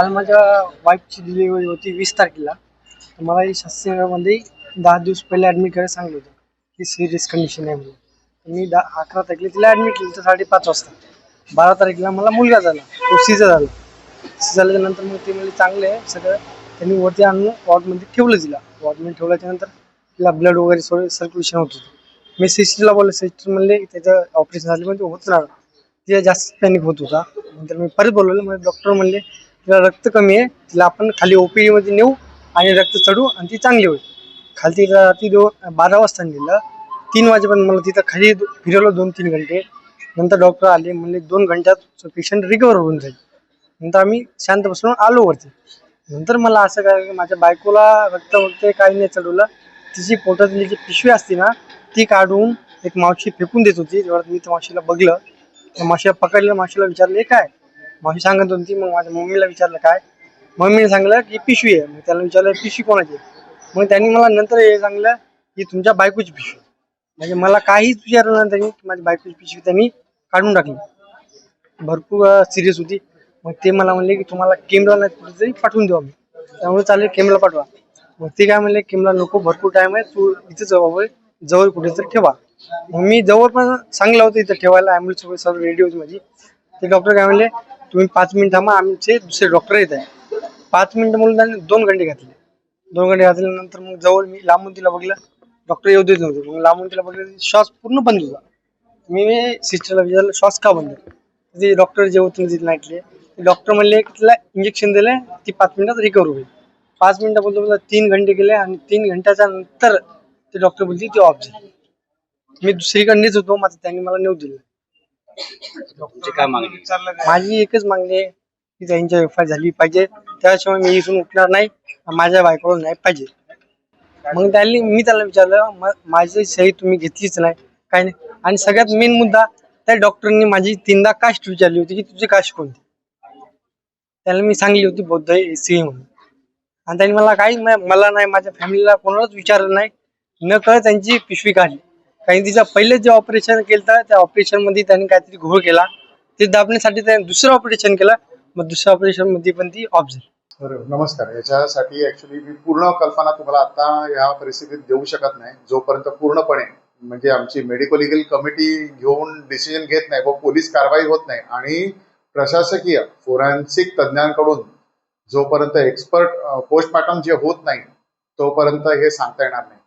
काल माझ्या वाईफची डिलिव्हरी होती वीस तारखेला. तर मला ही शास्त्रीनगरमध्ये दहा दिवस पहिले ॲडमिट करायला सांगितलं होतं की सिरियस कंडिशन आहे म्हणून. मी दहा अकरा तारखेला तिला ॲडमिट केलं तर साडेपाच वाजता. बारा तारखेला मला मुलगा झाला तो सीझर झाला. सीझर झाल्याच्यानंतर मग ते म्हणजे चांगलं आहे सगळं. त्यांनी वरती आणून वॉर्डमध्ये ठेवलं तिला. वॉर्डमध्ये ठेवल्याच्यानंतर तिला ब्लड वगैरे सगळं सर्क्युलेशन होत होतं. मी सिस्टरला बोललो सिस्टर म्हणले त्याचं ऑपरेशन झालं म्हणजे होत राहणार तिला जास्त पॅनिक होत होता. नंतर मी परत बोलवलं म्हणजे डॉक्टर म्हणले तिला रक्त कमी आहे तिला आपण खाली ओपीडीमध्ये नेऊ आणि रक्त चढू आणि ती चांगली होईल. खाली तिला रात्री दोन बारा वाजता नेलं तीन वाजेपर्यंत मला तिथं खाली फिरवलं दोन तीन घंटे. नंतर डॉक्टर आले म्हणले दोन घंट्यात पेशंट रिकवर होऊन जाईल. नंतर आम्ही शांत बसून आलो वरती. नंतर मला असं काय माझ्या बायकोला रक्त वगैरे काही नाही चढवलं. तिची पोटातली जी पिशवी असते ना ती काढून एक मावशी फेकून देत होती. जेव्हा मी त्या मावशीला बघलं त्या मावशीला पकडलं मावशीला विचारलं "हे काय? मावशी सांगत होती मग माझ्या मम्मीला विचारलं काय? मम्मीने सांगलं की पिशवी आहे. मग त्याला विचारलं पिशवी कोणाची आहे?" मग त्यांनी मला नंतर हे सांगलं की तुमच्या बायकोची पिशवी आहे." म्हणजे मला काहीच विचारलं नाही त्यांनी की माझ्या बायकोची पिशवी त्यांनी काढून टाकली. भरपूर सिरियस होती. मग ते मला म्हणले की तुम्हाला केमला नाही कुठेतरी पाठवून देऊ आम्ही. त्यामुळे चालेल केमला पाठवा. मग ते काय म्हणले केमला नको भरपूर टाइम आहे. तू इथं जवळ जवळ कुठेतरी ठेवा. मग मी जवळ पण सांगलं होतं इथं ठेवायला. ॲम्ब्युलन्स वगैरे सर्व रेडी होती माझी. ते डॉक्टर काय म्हणले तुम्ही पाच मिनिट थांबा आमचे दुसरे डॉक्टर येत आहे पाच मिनिटं म्हणून त्यांनी दोन घंटे घातले. दोन घंटे घातल्यानंतर मग जवळ मी लांबून तिला बघलं डॉक्टर येऊ देत नव्हते. मग लांबून तिला बघलं श्वास पूर्ण बंद होता मी सिस्टरला विचारलं श्वास का बंद ते डॉक्टर जे होते तिथे नाटले डॉक्टर म्हणले की तिला इंजेक्शन दिलं ती पाच मिनिटात रिकवर होईल. पाच मिनिटं बोलतो बोलतो तीन घंटे गेले आणि तीन घंट्याच्या नंतर ते डॉक्टर बोलते ती ऑफ झाली. मी दुसरीकडनेच होतो माझं त्यांनी मला नेऊ दिलं. तुमची काय मागणी माझी एकच मागणी आहे की त्यांच्या एफ आय झाली पाहिजे. त्याशिवाय मी इथून उठणार नाही आणि माझ्या बायकोला नाही पाहिजे. मग त्यांनी मी त्याला विचारलं "म- माझी सही तुम्ही घेतलीच नाही काय नाही. आणि सगळ्यात मेन मुद्दा त्या डॉक्टरनी माझी तीनदा कास्ट विचारली होती की तुझी कास्ट कोणती? त्याला मी सांगली होती बौद्ध सी म्हणून. आणि त्यांनी मला काही मला नाही माझ्या फॅमिलीला कोणालाच विचारलं नाही. न कळत त्यांची पिशवी काढली. कारण तिचं पहिले जे ऑपरेशन केलं त्या ऑपरेशनमध्ये त्यांनी काहीतरी घोळ केला. ते दाबण्यासाठी त्याने दुसरं ऑपरेशन केलं. मग दुसऱ्या ऑपरेशनमध्ये पण ती ऑफ झाली. नमस्कार. याच्यासाठी ऍक्च्युली मी पूर्ण कल्पना तुम्हाला आता या परिस्थितीत देऊ शकत नाही. जोपर्यंत पूर्णपणे म्हणजे आमची मेडिको लिगल कमिटी घेऊन डिसिजन घेत नाही व पोलीस कारवाई होत नाही आणि प्रशासकीय फोरेन्सिक तज्ज्ञांकडून जोपर्यंत एक्सपर्ट पोस्टमार्टम जे होत नाही तोपर्यंत हे सांगता येणार नाही.